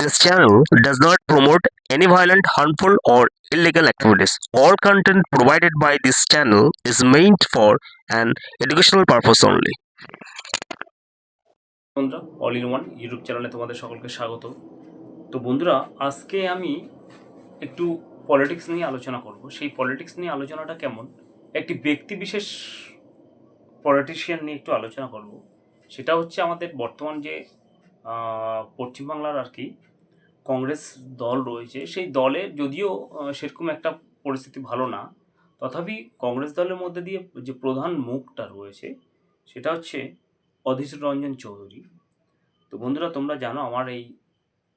This channel does not promote any violent, harmful, or illegal activities. All content provided by this channel is meant for an educational purpose only. বন্ধুরা all in one YouTube চ্যানেলে তোমাদের সকলকে স্বাগত তো বন্ধুরা আজকে আমি একটু পলিটিক্স নিয়ে আলোচনা করব সেই পলিটিক্স নিয়ে আলোচনাটা কেমন একটি ব্যক্তি বিশেষ পলিটিশিয়ান নিয়ে একটু আলোচনা করব সেটা হচ্ছে আমাদের বর্তমান যে পশ্চিমবাংলার আর কি কংগ্রেস দল রয়েছে, সেই দলে যদিও সেরকম একটা পরিস্থিতি ভালো না, তথাপি কংগ্রেস দলের মধ্যে দিয়ে যে প্রধান মুখটা রয়েছে, সেটা হচ্ছে অধীর রঞ্জন চৌধুরী। তো বন্ধুরা, তোমরা জানো আমার এই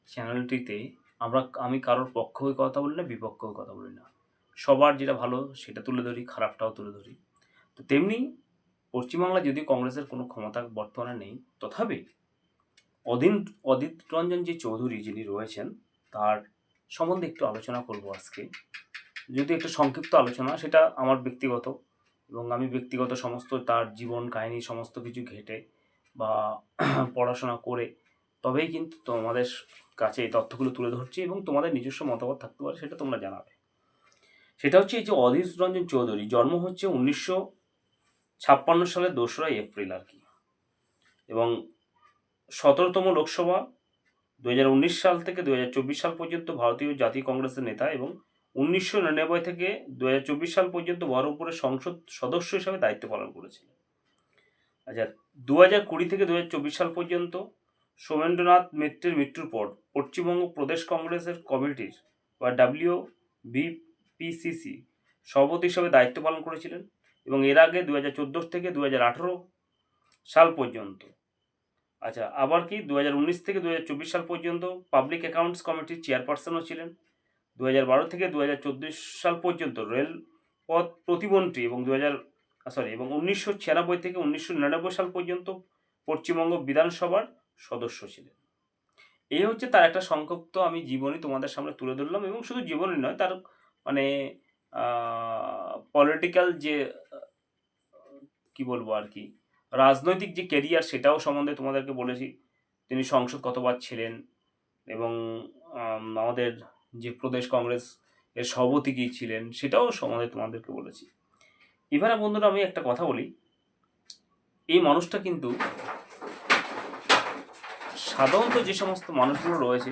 চ্যানেলটিতে আমরা, আমি কারোর পক্ষ হয়ে কথা বলি না, বিপক্ষ হয়ে কথা বলি না। সবার যেটা ভালো, সেটা তুলে ধরি, খারাপটাও তুলে ধরি। তো তেমনি পশ্চিমবাংলায় যদিও কংগ্রেসের কোনো ক্ষমতা বর্তমানে নেই, তথাপি অদিন, অদিত রঞ্জন যে চৌধুরী যিনি রয়েছেন, তার সম্বন্ধে একটু আলোচনা করব আজকে। যদি একটু সংক্ষিপ্ত আলোচনা, সেটা আমার ব্যক্তিগত এবং আমি ব্যক্তিগত সমস্ত তার জীবন কাহিনী, সমস্ত কিছু ঘেটে বা পড়াশোনা করে, তবেই কিন্তু তোমাদের কাছে এই তথ্যগুলো তুলে ধরছি এবং তোমাদের নিজস্ব মতামত থাকতে পারে, সেটা তোমরা জানাবে। সেটা হচ্ছে এই যে অধীর রঞ্জন চৌধুরী, জন্ম হচ্ছে উনিশশো ছাপ্পান্ন সালের দোসরা এপ্রিল আর কি। এবং সতেরোতম লোকসভা দু হাজার উনিশ সাল থেকে দু হাজার চব্বিশ সাল পর্যন্ত ভারতীয় জাতীয় কংগ্রেসের নেতা এবং উনিশশো নিরানব্বই থেকে দু হাজার চব্বিশ সাল পর্যন্ত বহরমপুরের সংসদ সদস্য হিসাবে দায়িত্ব পালন করেছিলেন। আচ্ছা দু হাজার কুড়ি থেকে দু হাজার চব্বিশ সাল পর্যন্ত সোমেন্দ্রনাথ মিত্রের মৃত্যুর পর পশ্চিমবঙ্গ প্রদেশ কংগ্রেসের কমিটির বা ডাব্লিউ বিপিসিসি সভাপতি হিসাবে দায়িত্ব পালন করেছিলেন এবং এর আগে দু হাজার চোদ্দ থেকে দু হাজার আঠেরো সাল পর্যন্ত আচ্ছা আবার কি দু হাজার উনিশ থেকে দু হাজার চব্বিশ সাল পর্যন্ত পাবলিক অ্যাকাউন্টস কমিটির চেয়ারপারসনও ছিলেন? দু হাজার বারো থেকে দু হাজার চোদ্দ সাল পর্যন্ত রেলপথ প্রতিমন্ত্রী এবং দু হাজার সরি এবং উনিশশো ছিয়ানব্বই থেকে উনিশশো নিরানব্বই সাল পর্যন্ত পশ্চিমবঙ্গ বিধানসভার সদস্য ছিলেন। এই হচ্ছে তার একটা সংক্ষিপ্ত আমি জীবনী তোমাদের সামনে তুলে ধরলাম এবং শুধু জীবনী নয়, তার মানে পলিটিক্যাল যে, কি বলব আর কি রাজনৈতিক যে কেরিয়ার সেটাও সম্বন্ধে তোমাদেরকে বলেছি। তিনি সংসদ কতবার ছিলেন এবং আমাদের যে প্রদেশ কংগ্রেস এর সভাপতি কি ছিলেন সেটাও সম্বন্ধে তোমাদেরকে বলেছি। এবারে বন্ধুরা আমি একটা কথা বলি। এই মানুষটা কিন্তু সাধারণত যে সমস্ত মানুষগুলো রয়েছে,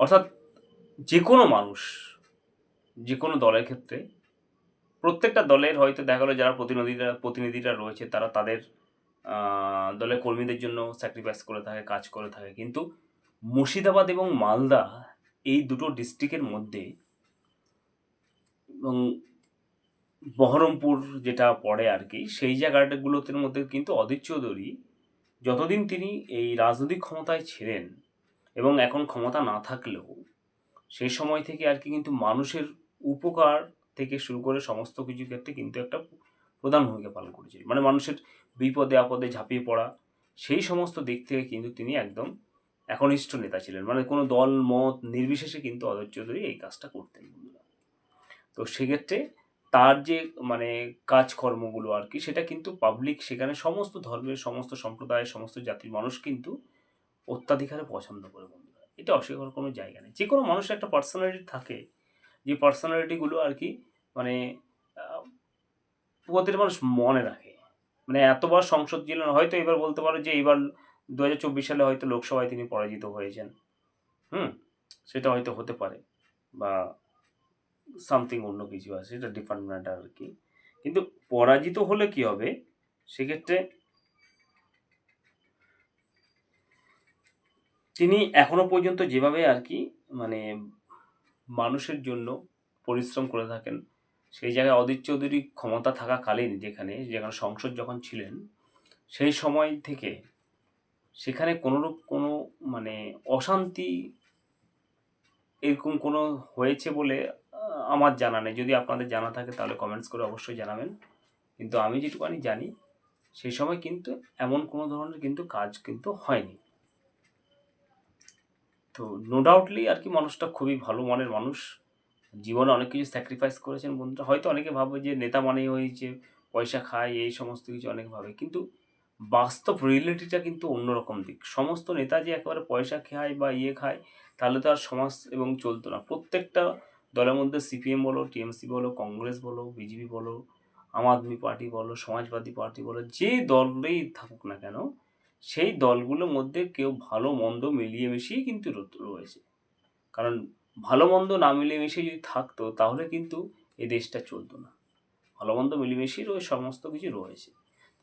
অর্থাৎ যে কোনো মানুষ, যে কোনো দলের ক্ষেত্রে প্রত্যেকটা দলের হয়তো দেখা গেলো যারা প্রতিনিধিরা প্রতিনিধিরা রয়েছে, তারা তাদের দলের কর্মীদের জন্য স্যাক্রিফাইস করে থাকে, কাজ করে থাকে। কিন্তু মুর্শিদাবাদ এবং মালদা এই দুটো ডিস্ট্রিক্টের মধ্যে এবং বহরমপুর যেটা পড়ে আর কি, সেই জায়গাগুলোতে মধ্যে কিন্তু অধীর চৌধুরী যতদিন তিনি এই রাজনৈতিক ক্ষমতায় ছিলেন এবং এখন ক্ষমতা না থাকলেও, সেই সময় থেকে আর কি কিন্তু মানুষের উপকার থেকে শুরু করে সমস্ত কিছু ক্ষেত্রে কিন্তু একটা প্রধান ভূমিকা পালন করেছিলেন। মানে মানুষের বিপদে, আপদে ঝাঁপিয়ে পড়া, সেই সমস্ত দিক থেকে কিন্তু তিনি একদম একনিষ্ঠ নেতা ছিলেন। মানে কোনো দল, মত নির্বিশেষে কিন্তু অধীর চৌধুরী এই কাজটা করতেন তো সেক্ষেত্রে তার যে মানে কাজকর্মগুলো আর কি, সেটা কিন্তু পাবলিক সেখানে সমস্ত ধর্মের, সমস্ত সম্প্রদায়ের, সমস্ত জাতির মানুষ কিন্তু অত্যাধিকারে পছন্দ করে বন্ধুরা। এটা অস্বীকার কোনো জায়গা নেই। যে কোনো মানুষের একটা পার্সোনালিটি থাকে যে পার্সোনালিটিগুলো আর কি মানে প্রতিটা মানুষ মনে রাখে। মানে এতবার সংসদ ছিলেন হয়তো এবার বলতে পারো যে এবার দু হাজার চব্বিশ সালে হয়তো লোকসভায় তিনি পরাজিত হয়েছেন। হুম, সেটা হয়তো হতে পারে বা সামথিং অন্য কিছু আছে, সেটা ডিফারেন্ট ম্যাটার আর কি। কিন্তু পরাজিত হলে কি হবে? সেক্ষেত্রে তিনি এখনও পর্যন্ত যেভাবে আর কি মানে মানুষের জন্য পরিশ্রম করে থাকেন। সেই জায়গায় অদিত চৌধুরী ক্ষমতা থাকাকালীন যেখানে যেখানে সংসদ যখন ছিলেন, সেই সময় থেকে সেখানে কোনোরূপ কোনো মানে অশান্তি এরকম কোনো হয়েছে বলে আমার জানা নেই। যদি আপনাদের জানা থাকে তাহলে কমেন্টস করে অবশ্যই জানাবেন। কিন্তু আমি যেটুকুনি জানি, সেই সময় কিন্তু এমন কোনো ধরনের কিন্তু কাজ কিন্তু হয়নি। তো নো ডাউটলি আর কি মানুষটা খুবই ভালো মনের মানুষ। জীবনে অনেক কিছু স্যাক্রিফাইস করেছেন বন্ধুরা। হয়তো অনেকে ভাবে যে নেতা মানেই হয়েছে পয়সা খায়, এই সমস্ত কিছু অনেক ভাবে। কিন্তু বাস্তব রিয়েলিটিটা কিন্তু অন্যরকম দিক। সমস্ত নেতা যে একেবারে পয়সা খায় বা ইয়ে খায়, তাহলে তো আর সমাজ এবং চলতো না। প্রত্যেকটা দলের মধ্যে সিপিএম বলো টিএমসি বলো কংগ্রেস বলো বিজেপি বলো, আম আদমি পার্টি বলো, সমাজবাদী পার্টি বলো, যে দলেই থাকুক না কেন সেই দলগুলোর মধ্যে কেউ ভালো, মন্দ মিলিয়ে মিশিয়ে কিন্তু রয়েছে। কারণ ভালো, মন্দ না মিলিয়ে মিশিয়ে যদি থাকতো, তাহলে কিন্তু এই দেশটা চলতো না। ভালো, মন্দ মিলেমিশেই রয়ে সমস্ত কিছু রয়েছে।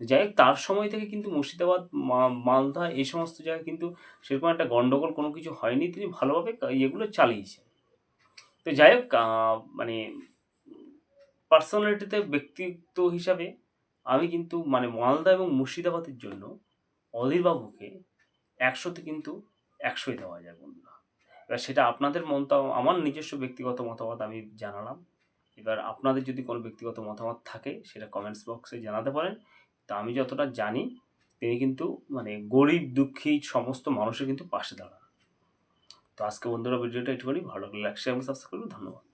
যাই হোক, তার সময় থেকে কিন্তু মুর্শিদাবাদ মালদা এই সমস্ত জায়গায় কিন্তু সেরকম একটা গন্ডগোল কোনো কিছু হয়নি। তিনি ভালোভাবে ইয়েগুলো চালিয়েছেন। তো যাই হোক মানে পার্সোনালিটিতে ব্যক্তিত্ব হিসাবে আমি কিন্তু মানে মালদা এবং মুর্শিদাবাদের জন্য অধীরবাবুকে একশোতে কিন্তু একশোই দেওয়া যায়, বন্ধুরা। এবার সেটা আপনাদের মতামত আমার নিজস্ব ব্যক্তিগত মতামত আমি জানালাম। এবার আপনাদের যদি কোনো ব্যক্তিগত মতামত থাকে, সেটা কমেন্টস বক্সে জানাতে পারেন। তা আমি যতটা জানি, তিনি কিন্তু মানে গরিব, দুঃখী সমস্ত মানুষের কিন্তু পাশে দাঁড়ান। তো আজকে বন্ধুরা ভিডিওটা একটুখানি ভালো লাগলে লাইক শেয়ার এবং সাবস্ক্রাইব করুন। ধন্যবাদ।